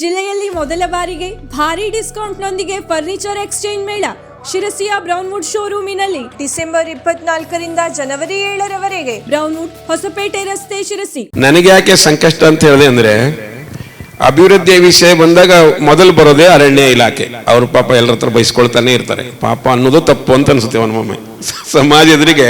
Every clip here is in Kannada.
ಜಿಲ್ಲೆಯಲ್ಲಿ ಮೊದಲ ಬಾರಿಗೆ ಭಾರಿ ಡಿಸ್ಕೌಂಟ್ನೊಂದಿಗೆ ಫರ್ನಿಚರ್ ಎಕ್ಸ್ಚೇಂಜ್ ಮೇಳ. ಶಿರಸಿಯ ಬ್ರೌನ್ವುಡ್ ಶೋರೂಮಿನಲ್ಲಿ ಡಿಸೆಂಬರ್ ಇಪ್ಪತ್ನಾಲ್ಕರಿಂದ ಜನವರಿ ಏಳರವರೆಗೆ ಬ್ರೌನ್ವುಡ್ ಹೊಸಪೇಟೆ ರಸ್ತೆ ಶಿರಸಿ. ನನಗೆ ಯಾಕೆ ಸಂಕಷ್ಟ ಅಂತ ಹೇಳಿದೆ ಅಂದ್ರೆ, ಅಭಿವೃದ್ಧಿಯ ವಿಷಯ ಬಂದಾಗ ಮೊದಲು ಬರೋದೇ ಅರಣ್ಯ ಇಲಾಖೆ. ಅವ್ರ ಪಾಪ ಎಲ್ಲರ ಹತ್ರ ಬಯಸ್ಕೊಳ್ತಾನೆ ಇರ್ತಾರೆ. ಪಾಪ ಅನ್ನೋದು ತಪ್ಪು ಅಂತ ಅನ್ಸುತ್ತೆ ಒಮ್ಮೊಮ್ಮೆ ಸಮಾಜ ಎದುರಿಗೆ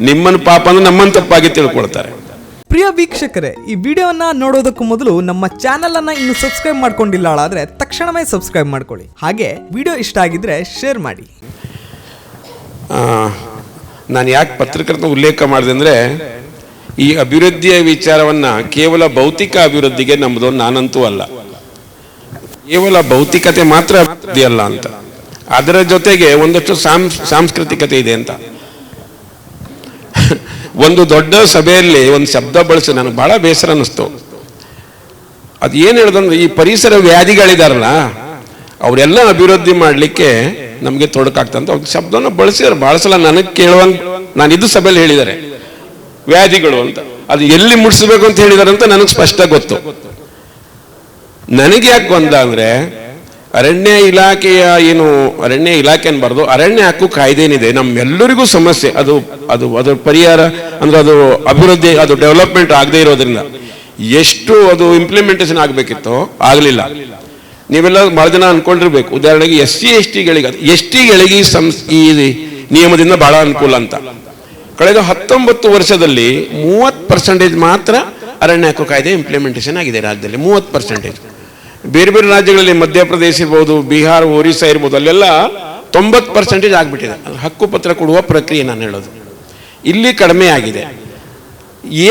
ನಿಮ್ಮನ್ನು ಪಾಪ ಅಂದ್ರೆ ನಮ್ಮನ್ನು ತಪ್ಪಾಗಿ ತಿಳ್ಕೊಳ್ತಾರೆ. ಪ್ರಿಯ ವೀಕ್ಷಕರೇ, ಈ ವಿಡಿಯೋವನ್ನ ನೋಡೋದಕ್ಕೂ ಮೊದಲು ನಮ್ಮ ಚಾನೆಲ್ ಅನ್ನ ಇನ್ನು ಸಬ್ಸ್ಕ್ರೈಬ್ ಮಾಡ್ಕೊಂಡಿಲ್ಲ ಆದ್ರೆ ತಕ್ಷಣವೇ ಸಬ್ಸ್ಕ್ರೈಬ್ ಮಾಡ್ಕೊಳ್ಳಿ. ಹಾಗೆ ವಿಡಿಯೋ ಇಷ್ಟ ಆಗಿದ್ರೆ ಶೇರ್ ಮಾಡಿ. ನಾನು ಯಾಕೆ ಪತ್ರಕರ್ತನ ಉಲ್ಲೇಖ ಮಾಡಿದೆ ಅಂದ್ರೆ, ಈ ಅಭಿವೃದ್ಧಿಯ ವಿಚಾರವನ್ನ ಕೇವಲ ಭೌತಿಕ ಅಭಿವೃದ್ಧಿಗೆ ನಮ್ಮದು ನಾನಂತೂ ಅಲ್ಲ. ಕೇವಲ ಭೌತಿಕತೆ ಮಾತ್ರ ಅಭಿವೃದ್ಧಿ ಅಲ್ಲ ಅಂತ. ಅದರ ಜೊತೆಗೆ ಒಂದಷ್ಟು ಸಾಂಸ್ ಸಾಂಸ್ಕೃತಿಕತೆ ಇದೆ ಅಂತ. ಒಂದು ದೊಡ್ಡ ಸಭೆಯಲ್ಲಿ ಒಂದು ಶಬ್ದ ಬಳಸಿ ನನಗೆ ಬಹಳ ಬೇಸರ ಅನ್ನಿಸ್ತು. ಅದು ಏನು ಹೇಳಿದಂದ್ರೆ, ಈ ಪರಿಸರ ವ್ಯಾಧಿಗಳಿದಾರಲ್ಲ, ಅವರೆಲ್ಲ ಅಭಿವೃದ್ಧಿ ಮಾಡಲಿಕ್ಕೆ ನಮಗೆ ತೊಡಕಾಗ್ತಂತ ಒಂದು ಶಬ್ದನ ಬಳಸಿದಾರೆ. ಬಹಳ ಸಲ ನನಗೆ ಕೇಳುವಂತ ನಾನು ಇದು ಸಭೆಯಲ್ಲಿ ಹೇಳಿದ್ದಾರೆ. ವ್ಯಾಧಿಗಳು ಅಂತ. ಅದು ಎಲ್ಲಿ ಮುಟ್ಸ್ಬೇಕು ಅಂತ ಹೇಳಿದಾರೆ ಅಂತ ನನಗೆ ಸ್ಪಷ್ಟ ಗೊತ್ತು. ನನಗೆ ಯಾಕೆ ಬಂದ ಅಂದ್ರೆ ಅರಣ್ಯ ಇಲಾಖೆಯ ಏನು, ಅರಣ್ಯ ಇಲಾಖೆ ಅನ್ಬಾರ್ದು ಅರಣ್ಯ ಹಕ್ಕು ಕಾಯ್ದೆ ಏನಿದೆ ನಮ್ಮೆಲ್ಲರಿಗೂ ಸಮಸ್ಯೆ. ಅದು ಅದು ಅದರ ಪರಿಹಾರ, ಅಂದ್ರೆ ಅದು ಅಭಿವೃದ್ಧಿ, ಅದು ಡೆವಲಪ್ಮೆಂಟ್ ಆಗದೆ ಇರೋದ್ರಿಂದ. ಎಷ್ಟು ಅದು ಇಂಪ್ಲಿಮೆಂಟೇಷನ್ ಆಗಬೇಕಿತ್ತು, ಆಗಲಿಲ್ಲ. ನೀವೆಲ್ಲ ಬಹಳ ಜನ ಅನ್ಕೊಂಡಿರ್ಬೇಕು. ಉದಾಹರಣೆಗೆ ಎಸ್ ಸಿ ಎಸ್ ಟಿಗಳಿಗೆ ಎಸ್ ಟಿಗಳಿಗೆ ಈ ಸಂಸ್ ಈ ನಿಯಮದಿಂದ ಬಹಳ ಅನುಕೂಲ ಅಂತ. ಕಳೆದ ಹತ್ತೊಂಬತ್ತು ವರ್ಷದಲ್ಲಿ ಮೂವತ್ತು ಪರ್ಸೆಂಟೇಜ್ ಮಾತ್ರ ಅರಣ್ಯ ಹಕ್ಕು ಕಾಯ್ದೆ ಇಂಪ್ಲಿಮೆಂಟೇಷನ್ ಆಗಿದೆ ರಾಜ್ಯದಲ್ಲಿ. ಮೂವತ್ತು ಪರ್ಸೆಂಟೇಜ್ ಬೇರೆ ಬೇರೆ ರಾಜ್ಯಗಳಲ್ಲಿ ಮಧ್ಯಪ್ರದೇಶ ಇರ್ಬೋದು ಬಿಹಾರ, ಒರಿಸ್ಸಾ ಇರ್ಬೋದು, ಅಲ್ಲೆಲ್ಲ ತೊಂಬತ್ತು ಪರ್ಸೆಂಟೇಜ್ ಆಗಿಬಿಟ್ಟಿದೆ. ಹಕ್ಕು ಪತ್ರ ಕೊಡುವ ಪ್ರಕ್ರಿಯೆ ನಾನು ಹೇಳೋದು. ಇಲ್ಲಿ ಕಡಿಮೆ ಆಗಿದೆ.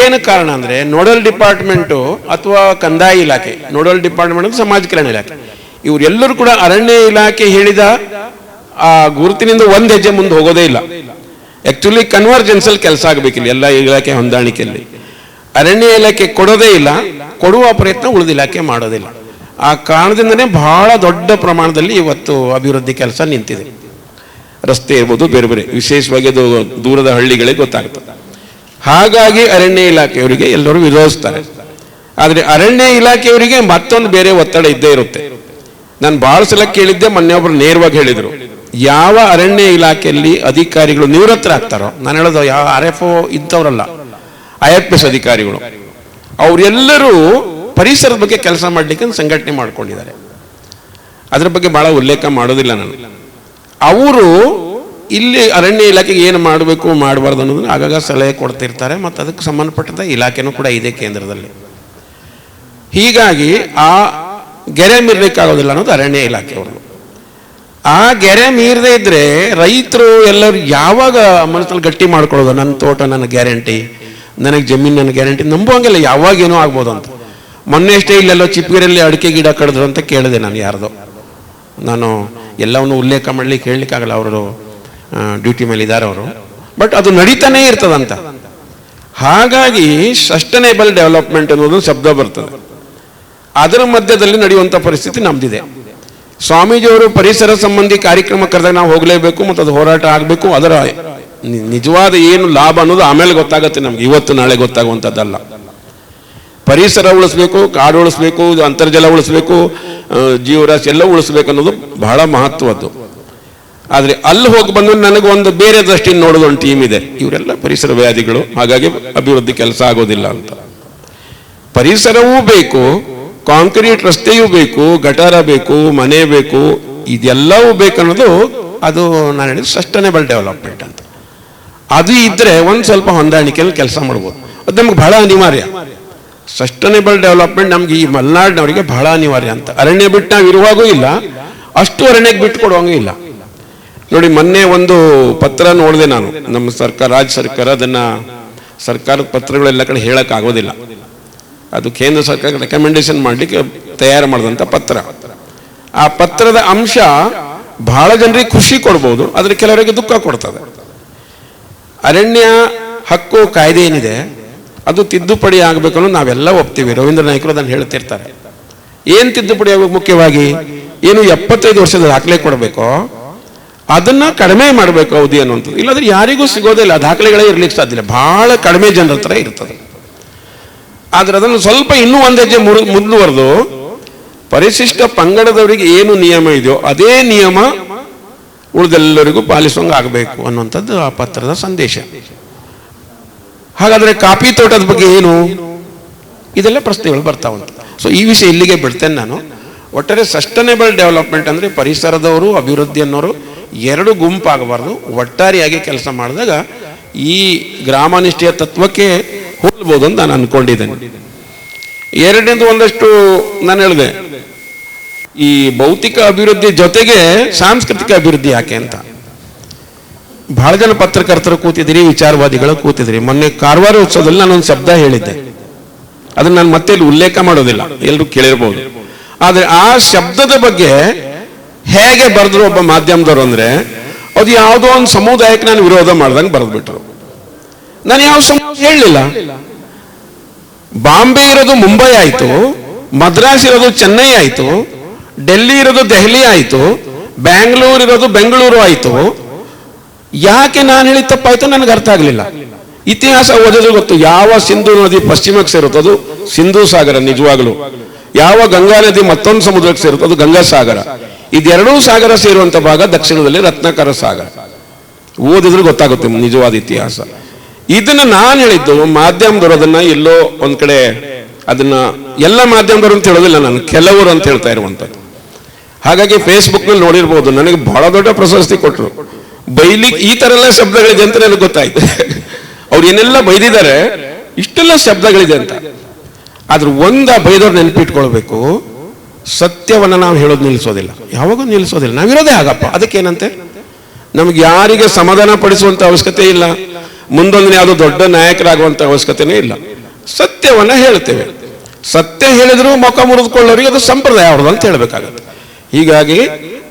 ಏನು ಕಾರಣ ಅಂದರೆ ನೋಡಲ್ ಡಿಪಾರ್ಟ್ಮೆಂಟು ಅಥವಾ ಕಂದಾಯ ಇಲಾಖೆ, ನೋಡಲ್ ಡಿಪಾರ್ಟ್ಮೆಂಟ್ ಅಂದರೆ ಸಮಾಜ ಕಲ್ಯಾಣ ಇಲಾಖೆ, ಇವರೆಲ್ಲರೂ ಕೂಡ ಅರಣ್ಯ ಇಲಾಖೆ ಹೇಳಿದ ಆ ಗುರುತಿನಿಂದ ಒಂದು ಹೆಜ್ಜೆ ಮುಂದೆ ಹೋಗೋದೇ ಇಲ್ಲ. ಆ್ಯಕ್ಚುಲಿ ಕನ್ವರ್ಜೆನ್ಸಲ್ಲಿ ಕೆಲಸ ಆಗಬೇಕಿಲ್ಲ, ಎಲ್ಲ ಇಲಾಖೆ ಹೊಂದಾಣಿಕೆಯಲ್ಲಿ. ಅರಣ್ಯ ಇಲಾಖೆ ಕೊಡೋದೇ ಇಲ್ಲ, ಕೊಡುವ ಪ್ರಯತ್ನ ಉಳಿದ ಇಲಾಖೆ ಮಾಡೋದಿಲ್ಲ. ಆ ಕಾರಣದಿಂದನೇ ಬಹಳ ದೊಡ್ಡ ಪ್ರಮಾಣದಲ್ಲಿ ಇವತ್ತು ಅಭಿವೃದ್ಧಿ ಕೆಲಸ ನಿಂತಿದೆ. ರಸ್ತೆ ಇರ್ಬೋದು ಬೇರೆ ಬೇರೆ, ವಿಶೇಷವಾಗಿ ಅದು ದೂರದ ಹಳ್ಳಿಗಳಿಗೆ ಗೊತ್ತಾಗ್ತದೆ ಹಾಗಾಗಿ ಅರಣ್ಯ ಇಲಾಖೆಯವರಿಗೆ ಎಲ್ಲರೂ ವಿರೋಧಿಸ್ತಾರೆ. ಆದರೆ ಅರಣ್ಯ ಇಲಾಖೆಯವರಿಗೆ ಮತ್ತೊಂದು ಬೇರೆ ಒತ್ತಡ ಇದ್ದೇ ಇರುತ್ತೆ. ನಾನು ಭಾಳ ಸಲ ಕೇಳಿದ್ದೆ, ಮೊನ್ನೆ ಒಬ್ಬರು ನೇರವಾಗಿ ಹೇಳಿದರು. ಯಾವ ಅರಣ್ಯ ಇಲಾಖೆಯಲ್ಲಿ ಅಧಿಕಾರಿಗಳು ನಿವೃತ್ತರಾಗ್ತಾರೋ ನಾನು ಹೇಳೋದು ಯಾವ ಆರ್ ಎಫ್ ಒ ಇದ್ದವರಲ್ಲ, ಐ ಎಫ್ ಎಸ್ ಅಧಿಕಾರಿಗಳು, ಅವರೆಲ್ಲರೂ ಪರಿಸರದ ಬಗ್ಗೆ ಕೆಲಸ ಮಾಡಲಿಕ್ಕೆ ಸಂಘಟನೆ ಮಾಡ್ಕೊಂಡಿದ್ದಾರೆ. ಅದರ ಬಗ್ಗೆ ಭಾಳ ಉಲ್ಲೇಖ ಮಾಡೋದಿಲ್ಲ ನಾನು. ಅವರು ಇಲ್ಲಿ ಅರಣ್ಯ ಇಲಾಖೆಗೆ ಏನು ಮಾಡಬೇಕು, ಮಾಡಬಾರ್ದು ಅನ್ನೋದನ್ನು ಆಗಾಗ ಸಲಹೆ ಕೊಡ್ತಿರ್ತಾರೆ ಮತ್ತು ಅದಕ್ಕೆ ಸಂಬಂಧಪಟ್ಟಂತ ಇಲಾಖೆನೂ ಕೂಡ ಇದೆ ಕೇಂದ್ರದಲ್ಲಿ. ಹೀಗಾಗಿ ಆ ಗೆರೆ ಮೀರ್ಲಿಕ್ಕಾಗೋದಿಲ್ಲ ಅನ್ನೋದು ಅರಣ್ಯ ಇಲಾಖೆಯವರು ಆ ಗೆರೆ ಮೀರದೇ ಇದ್ರೆ ರೈತರು ಎಲ್ಲರೂ ಯಾವಾಗ ಮನಸ್ಸಲ್ಲಿ ಗಟ್ಟಿ ಮಾಡ್ಕೊಳ್ಳೋದು, ನನ್ನ ತೋಟ, ನನ್ನ ಗ್ಯಾರಂಟಿ, ನನಗೆ ಜಮೀನು, ನನ್ನ ಗ್ಯಾರಂಟಿ, ನಂಬುವಂಗಿಲ್ಲ ಯಾವಾಗೇನೋ ಆಗ್ಬೋದು ಅಂತ ಮೊನ್ನೆ ಅಷ್ಟೇ ಇಲ್ಲೆಲ್ಲೋ ಚಿಪ್ಪಗಿರಲ್ಲಿ ಅಡಿಕೆ ಗಿಡ ಕಡಿದ್ರು ಅಂತ ಕೇಳಿದೆ ನಾನು ಯಾರ್ದೋ. ನಾನು ಎಲ್ಲವನ್ನು ಉಲ್ಲೇಖ ಮಾಡ್ಲಿಕ್ಕೆ ಹೇಳಲಿಕ್ಕಾಗಲ್ಲ ಅವರು ಡ್ಯೂಟಿ ಮೇಲೆ ಇದ್ದಾರೆ ಅವರು. ಬಟ್ ಅದು ನಡೀತಾನೇ ಇರ್ತದಂತ. ಹಾಗಾಗಿ ಸಸ್ಟನೇಬಲ್ ಡೆವಲಪ್ಮೆಂಟ್ ಅನ್ನೋದು ಶಬ್ದ ಬರ್ತದೆ. ಅದರ ಮಧ್ಯದಲ್ಲಿ ನಡೆಯುವಂಥ ಪರಿಸ್ಥಿತಿ ನಮ್ದಿದೆ. ಸ್ವಾಮೀಜಿಯವರು ಪರಿಸರ ಸಂಬಂಧಿ ಕಾರ್ಯಕ್ರಮ ಕರೆದಾಗ ನಾವು ಹೋಗಲೇಬೇಕು ಮತ್ತು ಅದು ಹೋರಾಟ ಆಗಬೇಕು. ಅದರ ನಿಜವಾದ ಏನು ಲಾಭ ಅನ್ನೋದು ಆಮೇಲೆ ಗೊತ್ತಾಗುತ್ತೆ ನಮ್ಗೆ. ಇವತ್ತು ನಾಳೆ ಗೊತ್ತಾಗುವಂಥದ್ದಲ್ಲ ಪರಿಸರ ಉಳಿಸ್ಬೇಕು, ಕಾಡು ಉಳಿಸ್ಬೇಕು, ಅಂತರ್ಜಲ ಉಳಿಸ್ಬೇಕು ಜೀವರಾಶಿ ಎಲ್ಲ ಉಳಿಸ್ಬೇಕು ಅನ್ನೋದು ಬಹಳ ಮಹತ್ವದ್ದು. ಆದರೆ ಅಲ್ಲಿ ಹೋಗಿ ಬಂದು ನನಗೆ ಒಂದು ಬೇರೆ ದೃಷ್ಟಿಯಿಂದ ನೋಡೋದು ಒಂದು ಟೀಮ್ ಇದೆ. ಇವರೆಲ್ಲ ಪರಿಸರ ವ್ಯಾಧಿಗಳು, ಹಾಗಾಗಿ ಅಭಿವೃದ್ಧಿ ಕೆಲಸ ಆಗೋದಿಲ್ಲ ಅಂತ. ಪರಿಸರವೂ ಬೇಕು, ಕಾಂಕ್ರೀಟ್ ರಸ್ತೆಯೂ ಬೇಕು, ಗಟಾರ ಬೇಕು, ಮನೆ ಬೇಕು, ಇದೆಲ್ಲವೂ ಬೇಕನ್ನೋದು ಅದು ನಾನು ಹೇಳಿದ ಸಸ್ಟನೇಬಲ್ ಡೆವಲಪ್ಮೆಂಟ್ ಅಂತ. ಅದು ಇದ್ದರೆ ಒಂದು ಸ್ವಲ್ಪ ಹೊಂದಾಣಿಕೆಯಲ್ಲಿ ಕೆಲಸ ಮಾಡ್ಬೋದು. ಅದು ನಮ್ಗೆ ಬಹಳ ಅನಿವಾರ್ಯ. ಸಸ್ಟನೇಬಲ್ ಡೆವಲಪ್ಮೆಂಟ್ ನಮ್ಗೆ ಈ ಮಲೆನಾಡಿನವರಿಗೆ ಬಹಳ ಅನಿವಾರ್ಯ ಅಂತ. ಅರಣ್ಯ ಬಿಟ್ಟು ನಾವು ಇರುವಾಗೂ ಇಲ್ಲ, ಅಷ್ಟು ಅರಣ್ಯಕ್ಕೆ ಬಿಟ್ಟು ಕೊಡುವಂಗೂ ಇಲ್ಲ. ನೋಡಿ, ಮೊನ್ನೆ ಒಂದು ಪತ್ರ ನೋಡಿದೆ ನಾನು. ನಮ್ಮ ಸರ್ಕಾರ, ರಾಜ್ಯ ಸರ್ಕಾರ ಅದನ್ನ ಸರ್ಕಾರದ ಪತ್ರಗಳೆಲ್ಲ ಕಡೆ ಹೇಳೋಕ್ಕಾಗೋದಿಲ್ಲ. ಅದು ಕೇಂದ್ರ ಸರ್ಕಾರ ರೆಕಮೆಂಡೇಶನ್ ಮಾಡಲಿಕ್ಕೆ ತಯಾರು ಮಾಡಿದಂಥ ಪತ್ರ. ಆ ಪತ್ರದ ಅಂಶ ಬಹಳ ಜನರಿಗೆ ಖುಷಿ ಕೊಡ್ಬೋದು, ಆದರೆ ಕೆಲವರಿಗೆ ದುಃಖ ಕೊಡ್ತದೆ. ಅರಣ್ಯ ಹಕ್ಕು ಕಾಯ್ದೆ ಏನಿದೆ? ಅದು ತಿದ್ದುಪಡಿ ಆಗಬೇಕು ಅನ್ನೋದು ನಾವೆಲ್ಲ ಒಪ್ತೀವಿ. ರವೀಂದ್ರ ನಾಯಕರು ಅದನ್ನು ಹೇಳ್ತಿರ್ತಾರೆ ಏನು ತಿದ್ದುಪಡಿ ಆಗಬೇಕು ಮುಖ್ಯವಾಗಿ? ಏನು ಎಪ್ಪತ್ತೈದು ವರ್ಷದ ದಾಖಲೆ ಕೊಡಬೇಕೋ? ಅದನ್ನ ಕಡಿಮೆ ಮಾಡಬೇಕು ಅವಧಿ ಅನ್ನುವಂಥದ್ದು. ಇಲ್ಲಾಂದ್ರೆ ಯಾರಿಗೂ ಸಿಗೋದಿಲ್ಲ ದಾಖಲೆಗಳೇ ಇರ್ಲಿಕ್ಕೆ ಸಾಧ್ಯ ಇಲ್ಲ. ಬಹಳ ಕಡಿಮೆ ಜನರ ಹತ್ರ ಇರ್ತದೆ. ಆದ್ರೆ ಅದನ್ನು ಸ್ವಲ್ಪ ಇನ್ನೂ ಒಂದು ಹೆಜ್ಜೆ ಮುಂದುವರೆದು, ಪರಿಶಿಷ್ಟ ಪಂಗಡದವರಿಗೆ ಏನು ನಿಯಮ ಇದೆಯೋ ಅದೇ ನಿಯಮ ಉಳಿದೆಲ್ಲರಿಗೂ ಪಾಲಿಸುವಂಗೆ ಆಗಬೇಕು ಅನ್ನುವಂಥದ್ದು ಆ ಪತ್ರದ ಸಂದೇಶ. ಹಾಗಾದ್ರೆ ಕಾಫಿ ತೋಟದ ಬಗ್ಗೆ ಏನು? ಇದೆಲ್ಲ ಪ್ರಶ್ನೆಗಳು ಬರ್ತಾ ಸೊ ಈ ವಿಷಯ ಇಲ್ಲಿಗೆ ಬಿಡ್ತೇನೆ ನಾನು. ಒಟ್ಟಾರೆ ಸಸ್ಟನೇಬಲ್ ಡೆವಲಪ್ಮೆಂಟ್ ಅಂದರೆ ಪರಿಸರದವರು, ಅಭಿವೃದ್ಧಿ ಅನ್ನೋರು ಎರಡು ಗುಂಪಾಗಬಾರ್ದು. ಒಟ್ಟಾರೆಯಾಗಿ ಕೆಲಸ ಮಾಡಿದಾಗ ಈ ಗ್ರಾಮನಿಷ್ಠೆಯ ತತ್ವಕ್ಕೆ ಹೋಲ್ಬೋದು ಅಂತ ನಾನು ಅನ್ಕೊಂಡಿದ್ದೇನೆ. ಎರಡನೇದು ಒಂದಷ್ಟು ನಾನು ಹೇಳಿದೆ. ಈ ಭೌತಿಕ ಅಭಿವೃದ್ಧಿ ಜೊತೆಗೆ ಸಾಂಸ್ಕೃತಿಕ ಅಭಿವೃದ್ಧಿ ಯಾಕೆ ಅಂತ. ಬಹಳ ಜನ ಪತ್ರಕರ್ತರು ಕೂತಿದ್ದೀರಿ, ವಿಚಾರವಾದಿಗಳು ಕೂತಿದ್ದೀರಿ. ಮೊನ್ನೆ ಕಾರವಾರ ಉತ್ಸವದಲ್ಲಿ ನಾನೊಂದು ಶಬ್ದ ಹೇಳಿದ್ದೆ. ಅದನ್ನ ನಾನು ಮತ್ತೆ ಇಲ್ಲಿ ಉಲ್ಲೇಖ ಮಾಡೋದಿಲ್ಲ. ಎಲ್ಲರೂ ಕೇಳಿರ್ಬೋದು. ಆದರೆ ಆ ಶಬ್ದದ ಬಗ್ಗೆ ಹೇಗೆ ಬರೆದ್ರು ಒಬ್ಬ ಮಾಧ್ಯಮದವರು ಅಂದ್ರೆ, ಅದು ಯಾವುದೋ ಒಂದು ಸಮುದಾಯಕ್ಕೆ ನಾನು ವಿರೋಧ ಮಾಡ್ದಂಗೆ ಬರೆದ್ಬಿಟ್ರು. ನಾನು ಯಾವ ಸಮುದಾಯ ಹೇಳಲಿಲ್ಲ. ಬಾಂಬೆ ಇರೋದು ಮುಂಬೈ ಆಯ್ತು, ಮದ್ರಾಸ್ ಇರೋದು ಚೆನ್ನೈ ಆಯ್ತು, ಡೆಲ್ಲಿ ಇರೋದು ದೆಹಲಿ ಆಯ್ತು, ಬ್ಯಾಂಗ್ಳೂರ್ ಇರೋದು ಬೆಂಗಳೂರು ಆಯ್ತು ಯಾಕೆ ನಾನು ಹೇಳಿ ತಪ್ಪಾಯ್ತು ನನಗೆ ಅರ್ಥ ಆಗಲಿಲ್ಲ. ಇತಿಹಾಸ ಓದಿದ್ರೆ ಗೊತ್ತು. ಯಾವ ಸಿಂಧು ನದಿ ಪಶ್ಚಿಮಕ್ಕೆ ಸೇರುತ್ತೋ ಅದು ಸಿಂಧು ಸಾಗರ, ನಿಜವಾಗ್ಲು. ಯಾವ ಗಂಗಾ ನದಿ ಮತ್ತೊಂದು ಸಮುದ್ರಕ್ಕೆ ಸೇರುತ್ತೋ ಅದು ಗಂಗಾ ಸಾಗರ. ಇದೆರಡೂ ಸಾಗರ ಸೇರುವಂತ ಭಾಗ ದಕ್ಷಿಣದಲ್ಲಿ ರತ್ನಾಕರ ಸಾಗರ. ಓದಿದ್ರೆ ಗೊತ್ತಾಗುತ್ತೆ ನಿಜವಾದ ಇತಿಹಾಸ. ಇದನ್ನ ನಾನು ಹೇಳಿದ್ದು ಮಾಧ್ಯಮದವರು ಅದನ್ನ ಎಲ್ಲೋ ಒಂದ್ ಕಡೆ ಅದನ್ನ ಎಲ್ಲ ಮಾಧ್ಯಮದವರು ಅಂತ ಹೇಳೋದಿಲ್ಲ ನಾನು, ಕೆಲವರು ಅಂತ ಹೇಳ್ತಾ ಇರುವಂತದ್ದು. ಹಾಗಾಗಿ ಫೇಸ್ಬುಕ್ನಲ್ಲಿ ನೋಡಿರ್ಬೋದು, ನನಗೆ ಬಹಳ ದೊಡ್ಡ ಪ್ರಶಸ್ತಿ ಕೊಟ್ಟರು ಬೈಲಿಕ್ ಈ ತರ ಎಲ್ಲ ಶಬ್ದಗಳಿದೆ ಅಂತ ನನಗೆ ಗೊತ್ತಾಯ್ತು. ಅವ್ರು ಏನೆಲ್ಲ ಬೈದಿದ್ದಾರೆ, ಇಷ್ಟೆಲ್ಲ ಶಬ್ದಗಳಿದೆ ಅಂತ. ಆದ್ರೆ ಒಂದ ಬೈದವ್ರು ನೆನಪಿಟ್ಕೊಳ್ಬೇಕು, ಸತ್ಯವನ್ನ ನಾವು ಹೇಳೋದು ನಿಲ್ಲಿಸೋದಿಲ್ಲ. ಯಾವಾಗೂ ನಿಲ್ಲಿಸೋದಿಲ್ಲ. ನಾವಿರೋದೇ ಆಗಪ್ಪ ಅದಕ್ಕೇನಂತೆ? ನಮ್ಗೆ ಯಾರಿಗೆ ಸಮಾಧಾನ ಪಡಿಸುವಂತ ಅವಶ್ಯಕತೆ ಇಲ್ಲ. ಮುಂದೊಂದು ಯಾವುದೋ ದೊಡ್ಡ ನಾಯಕರಾಗುವಂತ ಅವಶ್ಯಕತೆನೇ ಇಲ್ಲ. ಸತ್ಯವನ್ನ ಹೇಳ್ತೇವೆ ಸತ್ಯ ಹೇಳಿದ್ರು ಮುಖ ಮುರಿದುಕೊಳ್ಳೋರಿಗೆ ಅದು ಸಂಪ್ರದಾಯ ಅವ್ರದ್ದು ಅಂತ ಹೇಳ್ಬೇಕಾಗತ್ತೆ. ಹೀಗಾಗಿ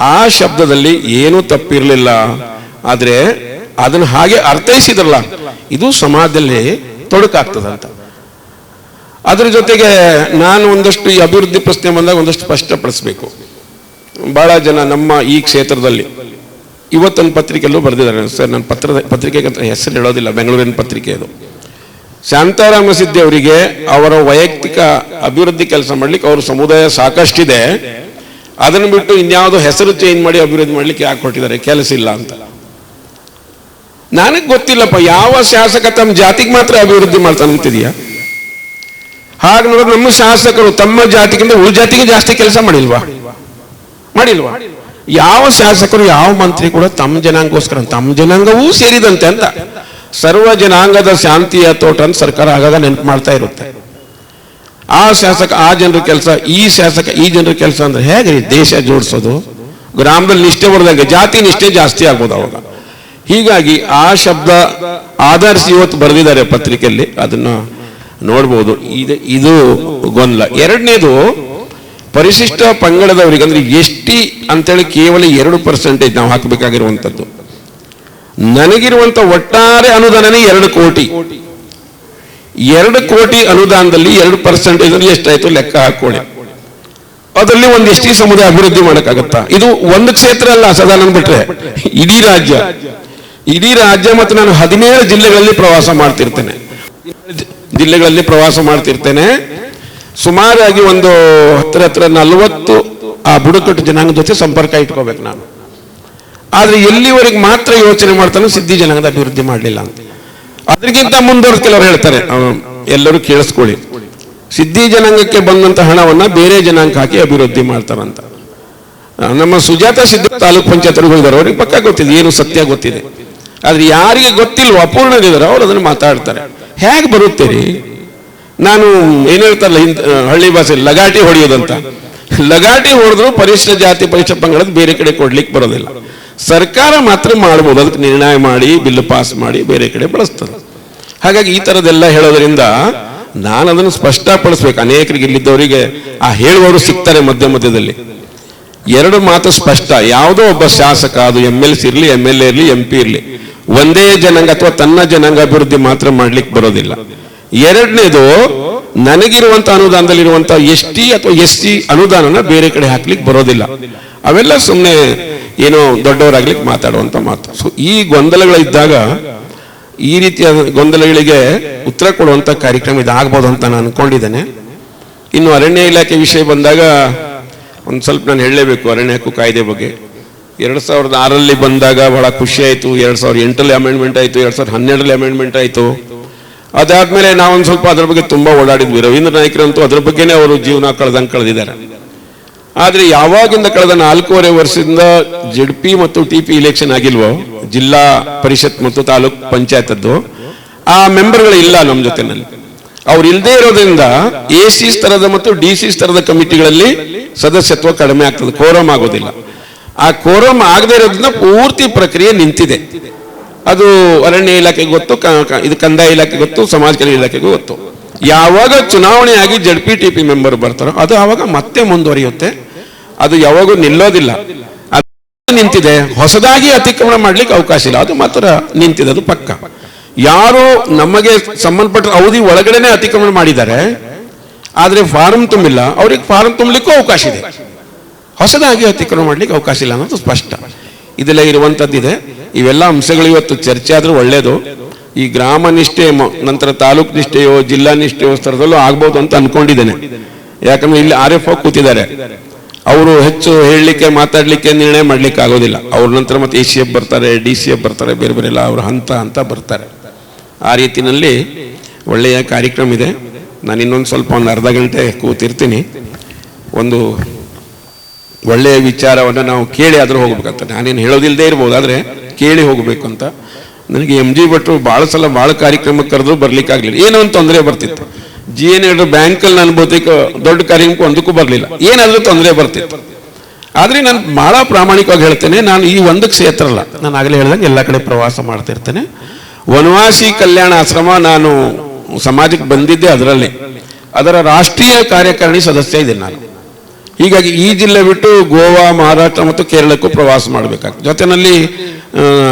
ಆ ಶಬ್ದದಲ್ಲಿ ಏನೂ ತಪ್ಪಿರಲಿಲ್ಲ. ಆದ್ರೆ ಅದನ್ನ ಹಾಗೆ ಅರ್ಥೈಸಿದ್ರಲ್ಲ, ಇದು ಸಮಾಜದಲ್ಲಿ ತೊಡಕಾಗ್ತದಂತ. ಅದ್ರ ಜೊತೆಗೆ ನಾನು ಒಂದಷ್ಟು ಈ ಅಭಿವೃದ್ಧಿ ಪ್ರಶ್ನೆ ಬಂದಾಗ ಒಂದಷ್ಟು ಸ್ಪಷ್ಟಪಡಿಸ್ಬೇಕು. ಬಹಳ ಜನ ನಮ್ಮ ಈ ಕ್ಷೇತ್ರದಲ್ಲಿ, ಇವತ್ತೊಂದು ಪತ್ರಿಕೆಯಲ್ಲೂ ಬರೆದಿದ್ದಾರೆ. ಸರ್, ನನ್ನ ಪತ್ರದ, ಪತ್ರಿಕೆಗೆ ಹೆಸರು ಹೇಳೋದಿಲ್ಲ, ಬೆಂಗಳೂರಿನ ಪತ್ರಿಕೆ ಅದು. ಶಾಂತಾರಾಮ ಸಿದ್ದಿ ಅವರಿಗೆ ಅವರ ವೈಯಕ್ತಿಕ ಅಭಿವೃದ್ಧಿ ಕೆಲಸ ಮಾಡ್ಲಿಕ್ಕೆ ಅವ್ರ ಸಮುದಾಯ ಸಾಕಷ್ಟಿದೆ. ಅದನ್ನು ಬಿಟ್ಟು ಇನ್ಯಾವುದೋ ಹೆಸರು ಚೇಂಜ್ ಮಾಡಿ ಅಭಿವೃದ್ಧಿ ಮಾಡ್ಲಿಕ್ಕೆ ಯಾಕೆ ಕೊಟ್ಟಿದ್ದಾರೆ? ಕೆಲಸ ಇಲ್ಲ ಅಂತ. ನನಗೆ ಗೊತ್ತಿಲ್ಲಪ್ಪ, ಯಾವ ಶಾಸಕ ತಮ್ಮ ಜಾತಿಗೆ ಮಾತ್ರ ಅಭಿವೃದ್ಧಿ ಮಾಡ್ತಾನೆ ಅಂತಿದೆಯಾ? ಹಾಗೆ ನೋಡಿದ್ರೆ ನಮ್ಮ ಶಾಸಕರು ತಮ್ಮ ಜಾತಿಗಿಂತ ಉಳ ಜಾತಿಗೆ ಜಾಸ್ತಿ ಕೆಲಸ ಮಾಡಿಲ್ವಾ? ಮಾಡಿಲ್ವಾ? ಯಾವ ಶಾಸಕರು, ಯಾವ ಮಂತ್ರಿ ಕೂಡ ತಮ್ಮ ಜನಾಂಗೋಸ್ಕರ ತಮ್ಮ ಜನಾಂಗವೂ ಸೇರಿದಂತೆ ಅಂತ ಸರ್ವ ಜನಾಂಗದ ಶಾಂತಿಯ ತೋಟ ಅಂತ ಸರ್ಕಾರ ಆಗಾಗ ನೆನಪು ಮಾಡ್ತಾ ಇರುತ್ತೆ. ಆ ಶಾಸಕ, ಆ ಜನರ ಕೆಲಸ, ಈ ಶಾಸಕ, ಈ ಜನರ ಕೆಲಸ ಅಂದ್ರೆ ಹೇಗೆ ದೇಶ ಜೋಡಿಸೋದು? ಗ್ರಾಮದಲ್ಲಿ ನಿಷ್ಠೆ ಹೊಡೆದಂಗೆ ಜಾತಿ ನಿಷ್ಠೆ ಜಾಸ್ತಿ ಆಗ್ಬೋದು ಅವಾಗ. ಹೀಗಾಗಿ ಆ ಶಬ್ದ ಆಧರಿಸಿ ಇವತ್ತು ಬರೆದಿದ್ದಾರೆ ಪತ್ರಿಕೆಯಲ್ಲಿ. ಅದನ್ನು ನೋಡ್ಬೋದು. ಇದು ಇದು ಗೊಂದಲ. ಎರಡನೇದು, ಪರಿಶಿಷ್ಟ ಪಂಗಡದವರಿಗೆ, ಅಂದ್ರೆ ಎಷ್ಟಿ ಅಂತೇಳಿ ಕೇವಲ ಎರಡು ಪರ್ಸೆಂಟೇಜ್ ನಾವು ಹಾಕಬೇಕಾಗಿರುವಂಥದ್ದು. ನನಗಿರುವಂಥ ಒಟ್ಟಾರೆ ಅನುದಾನನೇ ಎರಡು ಕೋಟಿ. ಎರಡು ಕೋಟಿ ಅನುದಾನದಲ್ಲಿ ಎರಡು ಪರ್ಸೆಂಟೇಜ್ ಅಂದ್ರೆ ಎಷ್ಟಾಯ್ತು? ಲೆಕ್ಕ ಹಾಕೊಳ್ಳಿ. ಅದರಲ್ಲಿ ಒಂದು ಸಮುದಾಯ ಅಭಿವೃದ್ಧಿ ಮಾಡೋಕ್ಕಾಗತ್ತಾ? ಇದು ಒಂದು ಕ್ಷೇತ್ರ ಅಲ್ಲ ಸದಾನಂದ ಬಿಟ್ರೆ. ಇಡೀ ರಾಜ್ಯ. ಇಡೀ ರಾಜ್ಯ ಮತ್ತು ನಾನು ಹದಿನೇಳು ಜಿಲ್ಲೆಗಳಲ್ಲಿ ಪ್ರವಾಸ ಮಾಡ್ತಿರ್ತೇನೆ. ಜಿಲ್ಲೆಗಳಲ್ಲಿ ಪ್ರವಾಸ ಮಾಡ್ತಿರ್ತೇನೆ. ಸುಮಾರಾಗಿ ಒಂದು ಹತ್ತಿರ ಹತ್ರ ನಲವತ್ತು ಆ ಬುಡಕಟ್ಟು ಜನಾಂಗದ ಜೊತೆ ಸಂಪರ್ಕ ಇಟ್ಕೋಬೇಕು ನಾನು. ಆದ್ರೆ ಎಲ್ಲಿವರೆಗೆ ಮಾತ್ರ ಯೋಚನೆ ಮಾಡ್ತಾನೆ ಸಿದ್ಧಿ ಜನಾಂಗದ ಅಭಿವೃದ್ಧಿ ಮಾಡಲಿಲ್ಲ ಅಂತ. ಅದಕ್ಕಿಂತ ಮುಂದುವರೆದು ಕೆಲವರು ಹೇಳ್ತಾರೆ. ಎಲ್ಲರೂ ಕೇಳಿಸ್ಕೊಳ್ಳಿ. ಸಿದ್ಧಿ ಜನಾಂಗಕ್ಕೆ ಬಂದಂತ ಹಣವನ್ನ ಬೇರೆ ಜನಾಂಗ ಹಾಕಿ ಅಭಿವೃದ್ಧಿ ಮಾಡ್ತಾರಂತ. ನಮ್ಮ ಸುಜಾತ ಸಿದ್ಧ ತಾಲೂಕ್ ಪಂಚಾಯತ್ ಅವ್ರಿಗೆ ಪಕ್ಕ ಗೊತ್ತಿದೆ. ಏನು ಸತ್ಯ ಗೊತ್ತಿದೆ. ಆದ್ರೆ ಯಾರಿಗೆ ಗೊತ್ತಿಲ್ವೋ ಅಪೂರ್ಣರಿದ್ದಾರೆ ಅವರು ಅದನ್ನು ಮಾತಾಡ್ತಾರೆ. ಹೇಗೆ ಬರುತ್ತೀರಿ? ನಾನು ಏನ್ ಹೇಳ್ತಾರಲ್ಲ, ಹಿಂದ್ ಹಳ್ಳಿ ಭಾಷೆ ಲಗಾಟಿ ಹೊಡೆಯೋದಂತ. ಲಗಾಟಿ ಹೊಡೆದ್ರು ಪರಿಶಿಷ್ಟ ಜಾತಿ, ಪರಿಶಿಷ್ಟ ಪಂಗಡದ ಬೇರೆ ಕಡೆ ಕೊಡ್ಲಿಕ್ಕೆ ಬರೋದಿಲ್ಲ. ಸರ್ಕಾರ ಮಾತ್ರ ಮಾಡ್ಬೋದು, ಅದಕ್ಕೆ ನಿರ್ಣಯ ಮಾಡಿ, ಬಿಲ್ ಪಾಸ್ ಮಾಡಿ ಬೇರೆ ಕಡೆ ಬಳಸ್ತದೆ. ಹಾಗಾಗಿ ಈ ತರದೆಲ್ಲ ಹೇಳೋದ್ರಿಂದ ನಾನು ಅದನ್ನು ಸ್ಪಷ್ಟಪಡಿಸ್ಬೇಕು. ಅನೇಕರಿಗೆ ಇಲ್ಲಿದ್ದವರಿಗೆ ಆ ಹೇಳುವವರು ಸಿಗ್ತಾರೆ ಮಧ್ಯ ಮಧ್ಯದಲ್ಲಿ. ಎರಡು ಮಾತು ಸ್ಪಷ್ಟ. ಯಾವುದೋ ಒಬ್ಬ ಶಾಸಕ, ಅದು ಎಂ ಎಲ್ ಸಿ ಇರಲಿ ಎಂ ಎಲ್ ಎ ಇರಲಿ ಎಂ ಪಿ ಇರಲಿ. ಒಂದೇ ಜನಾಂಗ ಅಥವಾ ತನ್ನ ಜನಾಂಗ ಅಭಿವೃದ್ಧಿ ಮಾತ್ರ ಮಾಡ್ಲಿಕ್ಕೆ ಬರೋದಿಲ್ಲ. ಎರಡನೇದು, ನನಗಿರುವಂತ ಅನುದಾನದಲ್ಲಿರುವಂತ ಎಸ್ ಟಿ ಅಥವಾ ಎಸ್ ಸಿ ಅನುದಾನನ ಬೇರೆ ಕಡೆ ಹಾಕ್ಲಿಕ್ಕೆ ಬರೋದಿಲ್ಲ. ಅವೆಲ್ಲ ಸುಮ್ಮನೆ ಏನೋ ದೊಡ್ಡವರಾಗ್ಲಿಕ್ಕೆ ಮಾತಾಡುವಂತ ಮಾತು. ಸೊ ಈ ಗೊಂದಲಗಳಿದ್ದಾಗ ಈ ರೀತಿಯ ಗೊಂದಲಗಳಿಗೆ ಉತ್ತರ ಕೊಡುವಂತ ಕಾರ್ಯಕ್ರಮ ಇದಾಗಬಹುದು ಅಂತ ನಾನು ಅನ್ಕೊಂಡಿದ್ದೇನೆ. ಇನ್ನು ಅರಣ್ಯ ಇಲಾಖೆ ವಿಷಯ ಬಂದಾಗ ಒಂದು ಸ್ವಲ್ಪ ನಾನು ಹೇಳಲೇಬೇಕು ಅರಣ್ಯ ಹಕ್ಕು ಕಾಯ್ದೆ ಬಗ್ಗೆ. ಎರಡು ಸಾವಿರದ ಆರಲ್ಲಿ ಬಂದಾಗ ಬಹಳ ಖುಷಿ ಆಯಿತು, ಎರಡು ಸಾವಿರದ ಎಂಟರಲ್ಲಿ ಅಮೆಂಡ್ಮೆಂಟ್ ಆಯಿತು, ಎರಡು ಸಾವಿರದ ಹನ್ನೆರಡರಲ್ಲಿ ಅಮೆಂಡ್ಮೆಂಟ್ ಆಯಿತು. ಅದಾದ್ಮೇಲೆ ನಾವೊಂದು ಸ್ವಲ್ಪ ಅದ್ರ ಬಗ್ಗೆ ತುಂಬ ಓಡಾಡಿದ್ವಿ. ರವೀಂದ್ರ ನಾಯ್ಕರಂತೂ ಅದ್ರ ಬಗ್ಗೆನೇ ಅವರು ಜೀವನ ಕಳೆದಂಗೆ ಕಳೆದಿದ್ದಾರೆ. ಆದರೆ ಯಾವಾಗಿಂದ ಕಳೆದ ನಾಲ್ಕೂವರೆ ವರ್ಷದಿಂದ ಜೆಡ್ ಪಿ ಮತ್ತು ಟಿ ಪಿ ಇಲೆಕ್ಷನ್ ಆಗಿಲ್ವೋ, ಜಿಲ್ಲಾ ಪರಿಷತ್ ಮತ್ತು ತಾಲೂಕ್ ಪಂಚಾಯತದ್ದು, ಆ ಮೆಂಬರ್ಗಳು ಇಲ್ಲ ನಮ್ಮ ಜೊತೆನಲ್ಲಿ. ಅವ್ರು ಇಲ್ಲದೆ ಇರೋದ್ರಿಂದ ಎ ಸಿ ಸ್ತರದ ಮತ್ತು ಡಿ ಸಿ ಸ್ತರದ ಕಮಿಟಿಗಳಲ್ಲಿ ಸದಸ್ಯತ್ವ ಕಡಿಮೆ ಆಗ್ತದೆ ಕೋರಮ್ ಆಗೋದಿಲ್ಲ. ಆ ಕೋರಮ್ ಆಗದೆ ಇರೋದ್ರಿಂದ ಪೂರ್ತಿ ಪ್ರಕ್ರಿಯೆ ನಿಂತಿದೆ. ಅದು ಅರಣ್ಯ ಇಲಾಖೆಗೆ ಗೊತ್ತು ಇದು ಕಂದಾಯ ಇಲಾಖೆ ಗೊತ್ತು, ಸಮಾಜ ಕಲ್ಯಾಣ ಇಲಾಖೆಗೂ ಗೊತ್ತು. ಯಾವಾಗ ಚುನಾವಣೆ ಆಗಿ Z P T P member ಬರ್ತಾರೋ, ಅದು ಆವಾಗ ಮತ್ತೆ ಮುಂದುವರಿಯುತ್ತೆ. ಅದು ಯಾವಾಗೂ ನಿಲ್ಲೋದಿಲ್ಲ. ಅದು ನಿಂತಿದೆ. ಹೊಸದಾಗಿ ಅತಿಕ್ರಮಣ ಮಾಡ್ಲಿಕ್ಕೆ ಅವಕಾಶ ಇಲ್ಲ. ಅದು ಮಾತ್ರ ನಿಂತಿದೆ, ಅದು ಪಕ್ಕ. ಯಾರು ನಮಗೆ ಸಂಬಂಧಪಟ್ಟ ಅವಧಿ ಒಳಗಡೆನೆ ಅತಿಕ್ರಮಣ ಮಾಡಿದ್ದಾರೆ, ಆದ್ರೆ ಫಾರಂ ತುಂಬಿಲ್ಲ. ಅವ್ರಿಗೆ ಫಾರಂ ತುಂಬಲಿಕ್ಕೂ ಅವಕಾಶ ಇದೆ. ಹೊಸದಾಗಿ ಅತಿಕ್ರಮಣ ಮಾಡ್ಲಿಕ್ಕೆ ಅವಕಾಶ ಇಲ್ಲ ಅನ್ನೋದು ಸ್ಪಷ್ಟ. ಇದೆಲ್ಲ ಇರುವಂತದ್ದಿದೆ ಇವೆಲ್ಲ ಅಂಶಗಳು ಇವತ್ತು ಚರ್ಚೆ ಆದರೂ ಒಳ್ಳೆಯದು ಈ ಗ್ರಾಮ ನಿಷ್ಠೆ ನಂತರ ತಾಲೂಕು ನಿಷ್ಠೆಯೋ, ಜಿಲ್ಲಾ ನಿಷ್ಠೆಯೋ ಸ್ಥಳದಲ್ಲೂ ಆಗ್ಬೋದು ಅಂತ ಅನ್ಕೊಂಡಿದ್ದೇನೆ. ಯಾಕಂದ್ರೆ ಇಲ್ಲಿ ಆರ್ ಎಫ್ ಕೂತಿದ್ದಾರೆ. ಅವರು ಹೆಚ್ಚು ಹೇಳಲಿಕ್ಕೆ, ಮಾತಾಡಲಿಕ್ಕೆ ನಿರ್ಣಯ ಮಾಡ್ಲಿಕ್ಕೆ ಆಗೋದಿಲ್ಲ. ಅವ್ರ ನಂತರ ಮತ್ತೆ ಎ ಸಿ ಎಫ್ ಬರ್ತಾರೆ, ಡಿ ಸಿ ಎಫ್ ಬರ್ತಾರೆ, ಬೇರೆ ಬೇರೆ ಎಲ್ಲ ಅವರು ಹಂತ ಅಂತ ಬರ್ತಾರೆ. ಆ ರೀತಿನಲ್ಲಿ ಒಳ್ಳೆಯ ಕಾರ್ಯಕ್ರಮ ಇದೆ. ನಾನು ಇನ್ನೊಂದು ಸ್ವಲ್ಪ ಒಂದು ಅರ್ಧ ಗಂಟೆ ಕೂತಿರ್ತೀನಿ. ಒಂದು ಒಳ್ಳೆಯ ವಿಚಾರವನ್ನು ನಾವು ಕೇಳಿ ಆದರೂ ಹೋಗ್ಬೇಕಂತ. ನಾನೇನು ಹೇಳೋದಿಲ್ಲದೆ ಇರ್ಬೋದು, ಆದರೆ ಕೇಳಿ ಹೋಗಬೇಕು ಅಂತ ನನಗೆ ಎಂ ಜಿ ಭಟ್ರು ಭಾಳ ಸಲ ಭಾಳ ಕಾರ್ಯಕ್ರಮಕ್ಕೆ ಕರೆದ್ರು ಬರ್ಲಿಕ್ಕಾಗಲಿಲ್ಲ ಏನೋ ಒಂದು ತೊಂದರೆ ಬರ್ತಿತ್ತು. ಜಿ ಎನ್ ಹೇಳಿದ್ರು ಬ್ಯಾಂಕಲ್ಲಿ ನಾನು ಬಹುತೇಕ ದೊಡ್ಡ ಕಾರ್ಯಕ್ರಮಕ್ಕೂ ಒಂದಕ್ಕೂ ಬರಲಿಲ್ಲ. ಏನಾದರೂ ತೊಂದರೆ ಬರ್ತಿತ್ತು. ಆದರೆ ನಾನು ಭಾಳ ಪ್ರಾಮಾಣಿಕವಾಗಿ ಹೇಳ್ತೇನೆ, ನಾನು ಈ ಒಂದು ಕ್ಷೇತ್ರ ಅಲ್ಲ. ನಾನು ಆಗಲೇ ಹೇಳ್ದಂಗೆ ಎಲ್ಲ ಕಡೆ ಪ್ರವಾಸ ಮಾಡ್ತಿರ್ತೇನೆ ವನವಾಸಿ ಕಲ್ಯಾಣ ಆಶ್ರಮ ನಾನು ಸಮಾಜಕ್ಕೆ ಬಂದಿದ್ದೆ ಅದರಲ್ಲಿ. ಅದರ ರಾಷ್ಟ್ರೀಯ ಕಾರ್ಯಕಾರಿಣಿ ಸದಸ್ಯ ಇದ್ದೀನಿ ನಾನು. ಹೀಗಾಗಿ ಈ ಜಿಲ್ಲೆ ಬಿಟ್ಟು ಗೋವಾ, ಮಹಾರಾಷ್ಟ್ರ ಮತ್ತು ಕೇರಳಕ್ಕೂ ಪ್ರವಾಸ ಮಾಡಬೇಕಾಗ್ತದೆ. ಜೊತೆನಲ್ಲಿ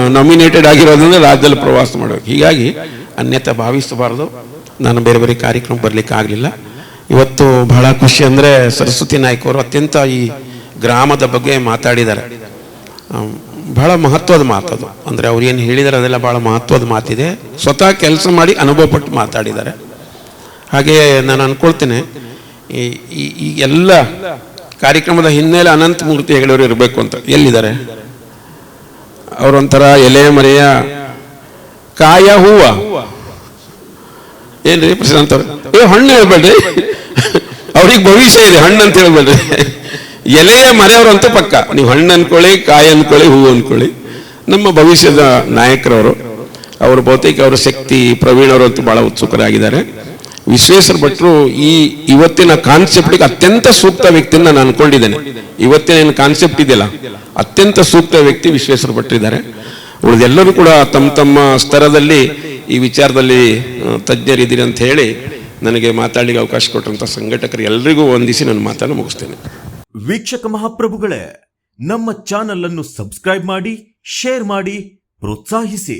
ನಾಮಿನೇಟೆಡ್ ಆಗಿರೋದ್ರಿಂದ ರಾಜ್ಯದಲ್ಲಿ ಪ್ರವಾಸ ಮಾಡಬೇಕು. ಹೀಗಾಗಿ ಅನ್ಯತೆ ಭಾವಿಸಬಾರ್ದು. ನಾನು ಬೇರೆ ಬೇರೆ ಕಾರ್ಯಕ್ರಮ ಬರಲಿಕ್ಕೆ ಆಗಲಿಲ್ಲ. ಇವತ್ತು ಬಹಳ ಖುಷಿ ಅಂದರೆ ಸರಸ್ವತಿ ನಾಯ್ಕ ಅವರು ಅತ್ಯಂತ ಈ ಗ್ರಾಮದ ಬಗ್ಗೆ ಮಾತಾಡಿದ್ದಾರೆ. ಬಹಳ ಮಹತ್ವದ ಮಾತದು ಅಂದರೆ ಅವ್ರು ಏನು ಹೇಳಿದ್ದಾರೆ ಅದೆಲ್ಲ ಬಹಳ ಮಹತ್ವದ ಮಾತಿದೆ. ಸ್ವತಃ ಕೆಲಸ ಮಾಡಿ ಅನುಭವ ಪಟ್ಟು ಮಾತಾಡಿದ್ದಾರೆ. ಹಾಗೆಯೇ ನಾನು ಅನ್ಕೊಳ್ತೇನೆ, ಈ, ಈ- ಈ ಎಲ್ಲ ಕಾರ್ಯಕ್ರಮದ ಹಿನ್ನೆಲೆ ಅನಂತ ಮೂರ್ತಿ ಇರಬೇಕು ಅಂತ. ಎಲ್ಲಿದ್ದಾರೆ? ಅವರೊಂಥರ ಎಲೆ ಮರೆಯ ಕಾಯ ಹೂವ. ಏನ್ರಿ ಪ್ರಶಾಂತ್ ಅವ್ರು? ಏ, ಹಣ್ಣು ಹೇಳ್ಬೇಡ್ರಿ. ಅವ್ರಿಗೆ ಭವಿಷ್ಯ ಇದೆ, ಹಣ್ಣು ಅಂತ ಹೇಳ್ಬೇಡ್ರಿ. ಎಲೆಯ ಮರೆಯವ್ರಂತೂ ಪಕ್ಕ. ನೀವು ಹಣ್ಣು ಅನ್ಕೊಳ್ಳಿ, ಕಾಯಿ ಅನ್ಕೊಳ್ಳಿ, ಹೂವು ಅನ್ಕೊಳ್ಳಿ. ನಮ್ಮ ಭವಿಷ್ಯದ ನಾಯಕರವರು, ಅವರು ಬಹುತೇಕ ಅವರ ಶಕ್ತಿ ಪ್ರವೀಣ್ ಅವರಂತೂ ಬಹಳ ಉತ್ಸುಕರಾಗಿದ್ದಾರೆ. ವಿಶ್ವೇಶ್ವರ ಭಟ್ರು ಈ ಇವತ್ತಿನ ಕಾನ್ಸೆಪ್ಟ್ಗೆ ಅತ್ಯಂತ ಸೂಕ್ತ ವ್ಯಕ್ತಿಯನ್ನು ನಾನು ಅನ್ಕೊಂಡಿದ್ದೇನೆ. ಇವತ್ತಿನ ಏನು ಕಾನ್ಸೆಪ್ಟ್ ಇದೆಯಲ್ಲ? ಅತ್ಯಂತ ಸೂಕ್ತ ವ್ಯಕ್ತಿ ವಿಶ್ವೇಶ್ವರ ಭಟ್ರಿದ್ದಾರೆ ಉಳಿದೆಲ್ಲರೂ ಕೂಡ ತಮ್ಮ ತಮ್ಮ ಸ್ತರದಲ್ಲಿ ಈ ವಿಚಾರದಲ್ಲಿ ತಜ್ಞರಿದ್ದೀರಿ ಅಂತ ಹೇಳಿ ನನಗೆ ಮಾತಾಡಲಿಕ್ಕೆ ಅವಕಾಶ ಕೊಟ್ಟಂತ ಸಂಘಟಕರು ಎಲ್ರಿಗೂ ವಂದಿಸಿ ನನ್ನ ಮಾತನ್ನು ಮುಗಿಸ್ತೇನೆ. ವೀಕ್ಷಕ ಮಹಾಪ್ರಭುಗಳೇ, ನಮ್ಮ ಚಾನಲ್ ಅನ್ನು ಸಬ್ಸ್ಕ್ರೈಬ್ ಮಾಡಿ, ಶೇರ್ ಮಾಡಿ, ಪ್ರೋತ್ಸಾಹಿಸಿ.